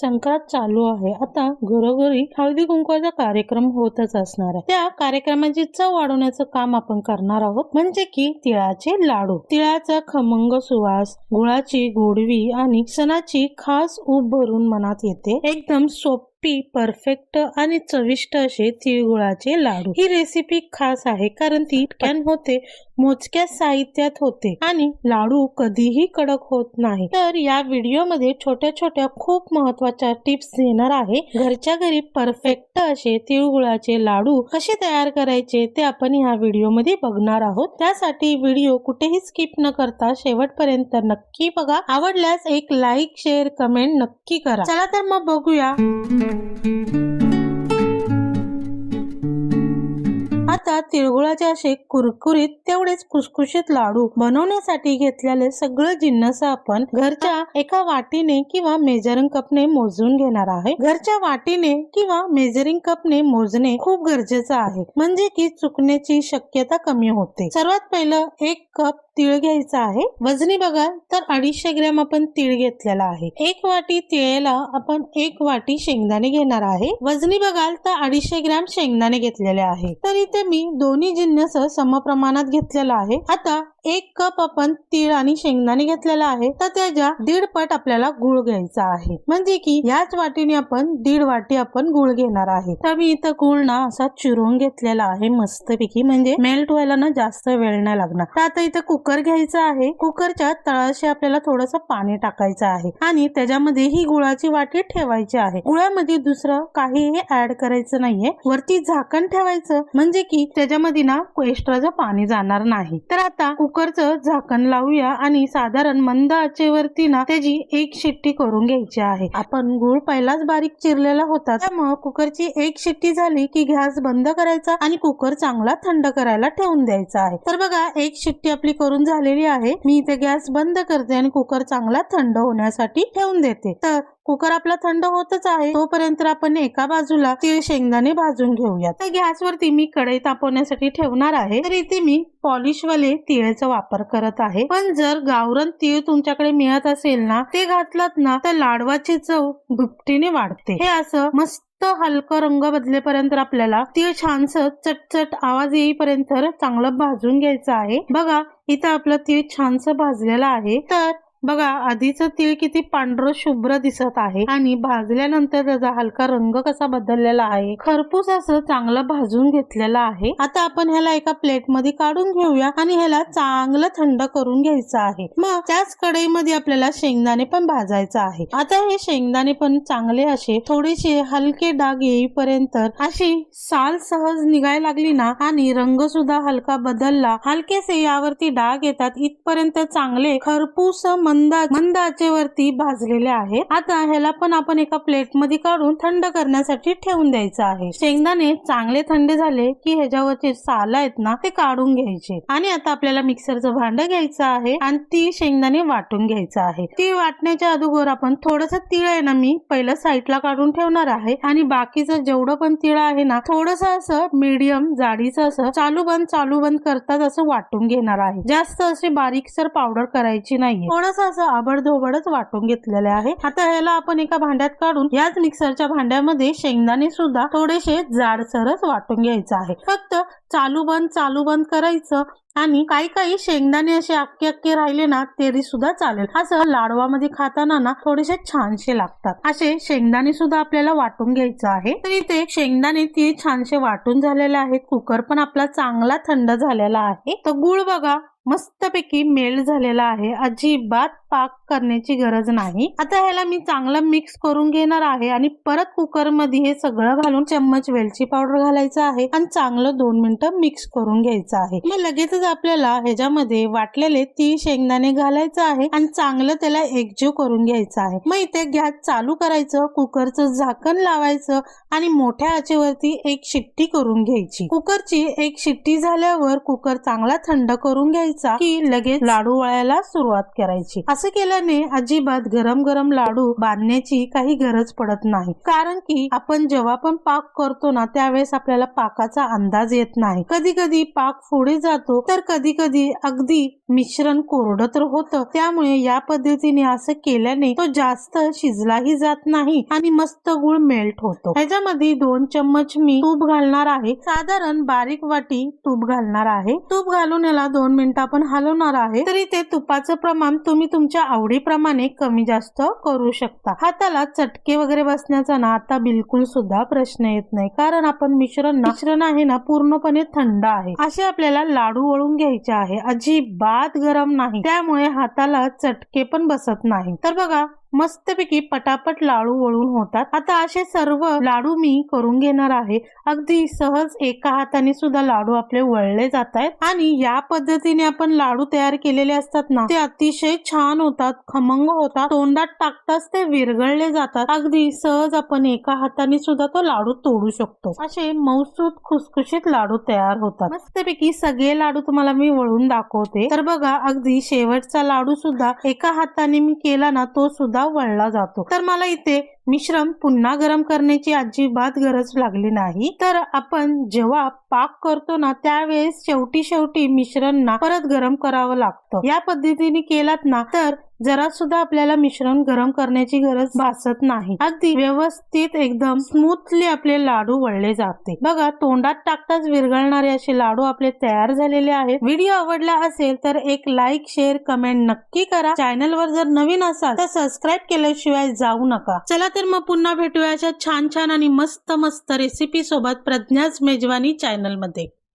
संक्रांत चालू आहे. आता घरोघरी हळदी कुंकवाचा कार्यक्रम होतच असणार आहे. त्या कार्यक्रमाची चव वाढवण्याचं काम आपण करणार आहोत. म्हणजे की तिळाचे लाडू. तिळाचा खमंग सुवास गुळाची गोडवी आणि सणाची खास ऊब भरून मनात येते. एकदम सोप परफेक्ट आणि चविष्ट असे तिळगुळाचे लाडू. ही रेसिपी खास आहे कारण ती पॅन होते मोजक्या साहित्यात होते आणि लाडू कधीही कडक होत नाही. तर या व्हिडिओमध्ये छोट्या छोट्या खूप महत्त्वाच्या टिप्स देणार आहे. घरच्या घरी परफेक्ट असे तिळगुळाचे लाडू कसे तयार करायचे ते आपण या व्हिडिओमध्ये बघणार आहोत. त्यासाठी व्हिडिओ कुठेही स्किप न करता शेवटपर्यंत नक्की बघा. आवडल्यास एक लाईक शेअर कमेंट नक्की करा. चला तर मग बघूया. आता तिळगुळाचे असे कुरकुरीत तेवढेच खुसखुशीत लाडू बनवण्यासाठी घेतलेले सगळं जिन्नस आपण घरच्या एका वाटीने किंवा मेजरिंग कपने मोजून घेणार आहे. घरच्या वाटीने किंवा मेजरिंग कपने मोजणे खूप गरजेचं आहे. म्हणजे की चुकण्याची शक्यता कमी होते. सर्वात पहिलं एक कप तीळ घ्यायचा आहे. वजनी बघाल तर अडीचशे ग्रॅम आपण तीळ घेतलेला आहे. एक वाटी तिळेला आपण एक वाटी शेंगदाणे घेणार आहे. वजनी बघाल तर अडीचशे ग्रॅम शेंगदाणे घेतलेले आहे. तर इथे मी दोन्ही जिन्नस समप्रमाणात घेतलेला आहे. आता एक कप आपण तीळ आणि शेंगदाणे घेतलेला आहे. तर त्याच्या दीड पट आपल्याला गुळ घ्यायचा आहे. म्हणजे की याच वाटीने आपण दीड वाटी आपण गुळ घेणार आहे. तर मी इथं गुळ ना असा चिरून घेतलेला आहे मस्तपैकी. म्हणजे मेल्ट व्हायला ना जास्त वेळ नाही लागणार. तर आता इथं कुकर घ्यायचा आहे. कुकरच्या तळाशी आपल्याला थोडस पाणी टाकायचं आहे. आणि त्याच्यामध्ये ही गुळाची वाटी ठेवायची आहे. गुळामध्ये दुसरं काहीही ऍड करायचं नाहीये. वरती झाकण ठेवायचं. म्हणजे की त्याच्यामध्ये ना एक्स्ट्राचं पाणी जाणार नाही. तर आता कुकरच झाकण लावूया आणि साधारण मंद आचेवरती ना त्याची एक शिट्टी करून घ्यायची आहे. आपण गुळ पहिलाच बारीक चिरलेला होता त्यामुळे कुकरची एक शिट्टी झाली की गॅस बंद करायचा आणि कुकर चांगला थंड करायला ठेवून द्यायचा आहे. तर बघा एक शिट्टी आपली करून झालेली आहे. मी इथे गॅस बंद करते आणि कुकर चांगला थंड होण्यासाठी ठेवून देते. तर कुकर आपला थंड होतच आहे तोपर्यंत आपण एका बाजूला तीळ शेंगदाणे भाजून घेऊयात. तर गॅसवरती मी कढई तापवण्यासाठी ठेवणार आहे. तर इथे मी पॉलिश वाले तिळाचा वापर करत आहे. पण जर गावरण तीळ तुमच्याकडे मिळत असेल ना ते घातलात ना तर लाडवाची चव दुपटीने वाढते. हे असं मस्त हलकं रंग बदलेपर्यंत आपल्याला तीळ छानस चटचट आवाज येईपर्यंत चांगलं भाजून घ्यायचं आहे. बघा इथं आपलं तीळ छानस भाजलेलं आहे. तर बघा आधीच तीळ किती पांढरं शुभ्र दिसत आहे आणि भाजल्यानंतर त्याचा हलका रंग कसा बदललेला आहे? खरपूस असं चांगलं भाजून घेतलेलं आहे. आता आपण ह्याला एका प्लेटमध्ये काढून घेऊया आणि ह्याला चांगलं थंड करून घ्यायचं आहे. मग त्याच कढईमध्ये आपल्याला शेंगदाणे पण भाजायचं आहे. आता हे शेंगदाणे पण चांगले असे थोडेसे हलके डाग येईपर्यंत अशी साल सहज निघायला लागली ना आणि रंग सुद्धा हलका बदलला. हलकेसे यावरती डाग येतात. इथपर्यंत चांगले खरपूस मंदा मंद आचेवरती भाजलेले आहेत आता ह्याला पण आपण एका प्लेटमध्ये काढून थंड करण्यासाठी ठेवून द्यायचं आहे. शेंगदाणे चांगले थंड झाले की ह्याच्यावरचे साल आहेत ना ते काढून घ्यायचे. आणि आता आपल्याला मिक्सरचं भांड घ्यायचं आहे आणि ती शेंगदाणे वाटून घ्यायचं आहे. ती वाटण्याच्या अगोदर आपण थोडस तिळ आहे ना मी पहिलं साईडला काढून ठेवणार आहे. आणि बाकीचं जेवढं पण तिळ आहे ना थोडस असं मीडियम जाडीचं असं चालू बंद चालू बंद करतात असं वाटून घेणार आहे. जास्त असे बारीकसर पावडर करायची नाहीये. थोडस असं आबडधोबडच वाटून घेतलेले आहे. आता ह्याला आपण एका भांड्यात काढून याच मिक्सरच्या भांड्यामध्ये शेंगदाणे सुद्धा थोडेसे जाडसरच वाटून घ्यायचं आहे. फक्त चालू बंद चालू बंद करायचं. आणि काही काही शेंगदाणे असे अक्के अक्के राहिले ना तरी सुद्धा चालेल. असं लाडवामध्ये खाताना ना थोडेसे छानसे लागतात. असे शेंगदाणे सुद्धा आपल्याला वाटून घ्यायचं आहे. तर इथे शेंगदाणे ती छानसे वाटून झालेले आहेत. कुकर पण आपला चांगला थंड झालेला आहे. तर गुळ बघा मस्तपैकी मेल्ट झालेला आहे. अजिबात पाक करण्याची गरज नाही. आता ह्याला मी चांगला मिक्स करून घेणार आहे आणि परत कुकरमध्ये हे सगळं घालून चम्मच वेलची पावडर घालायचं आहे आणि चांगलं दोन मिनिटं मिक्स करून घ्यायचं आहे. मग तसेच आपल्याला ह्याच्यामध्ये वाटलेले तीळ शेंगदाणे घालायचं आहे आणि चांगलं त्याला एकजीव करून घ्यायचं आहे. मग इथे गॅस चालू करायचं कुकरचं झाकण लावायचं आणि मोठ्या आचेवरती एक शिट्टी करून घ्यायची. कुकरची एक शिट्टी झाल्यावर कुकर चांगला थंड करून घ्यायचा घ्यायचा की लगेच लाडू वळायला सुरुवात करायची. असं केल्याने अजिबात गरम गरम लाडू बांधण्याची काही गरज पडत नाही. कारण की आपण जेव्हा पण पाक करतो ना त्यावेळेस आपल्याला पाकाचा अंदाज येत नाही. कधी कधी पाक पुढे जातो तर कधी कधी अगदी मिश्रण कोरडं तर होतं. त्यामुळे या पद्धतीने असं केल्याने तो जास्त शिजलाही जात नाही आणि मस्त गुळ मेल्ट होतो. ह्याच्यामध्ये दोन चम्मच मी तूप घालणार आहे. साधारण बारीक वाटी तूप घालणार आहे. तूप घालून याला दोन मिनिटं आपण हलवणार आहे. तरी ते तुपाचं प्रमाण तुम्ही तुमच्या आवडीप्रमाणे कमी जास्त करू शकता. हाताला चटके वगैरे बसण्याचा ना आता बिलकुल सुद्धा प्रश्न येत नाही. कारण आपण मिश्रण मिश्रण आहे ना पूर्णपणे थंड आहे. असे आपल्याला लाडू वळून घ्यायचे आहे. अजिबात गरम नाही. त्यामुळे हाताला चटके पण बसत नाही. तर बघा मस्तपैकी पटापट लाडू वळून होतात. आता असे सर्व लाडू मी करून घेणार आहे. अगदी सहज एका हाताने सुद्धा लाडू आपले वळले जात आहेत. आणि या पद्धतीने आपण लाडू तयार केलेले असतात ना ते अतिशय छान होतात खमंग होतात तोंडात टाकताच ते विरघळले जातात. अगदी सहज आपण एका हाताने सुद्धा तो लाडू तोडू शकतो. असे मौसूद खुसखुशीत लाडू तयार होतात. मस्तपैकी सगळे लाडू तुम्हाला मी वळून दाखवते. तर बघा अगदी शेवटचा लाडू सुद्धा एका हाताने मी केला ना तो सुद्धा वळला जातो. तर मला इथे मिश्रण पुन्हा गरम करण्याची अजिबात गरज लागली नाही. तर आपण जेव्हा पाक करतो ना त्यावेळेस शेवटी शेवटी मिश्रण ना परत गरम करावं लागतं. या पद्धतीने केलात ना तर जरा सुद्धा आपल्याला मिश्रण गरम करण्याची गरज भासत नाही. अगदी व्यवस्थित एकदम स्मूथली आपले लाडू वळले जाते. बघा तोंडात टाकताच विरघळणारे असे लाडू आपले तयार झालेले आहेत. व्हिडिओ आवडला असेल तर एक लाईक शेअर कमेंट नक्की करा. चॅनल वर जर नवीन असाल तर सबस्क्राईब केल्याशिवाय जाऊ नका. चला तर मग पुन्हा भेटूया अशा छान छान आणि मस्त मस्त रेसिपी सोबत प्रज्ञाच मेजवानी चॅनलमध्ये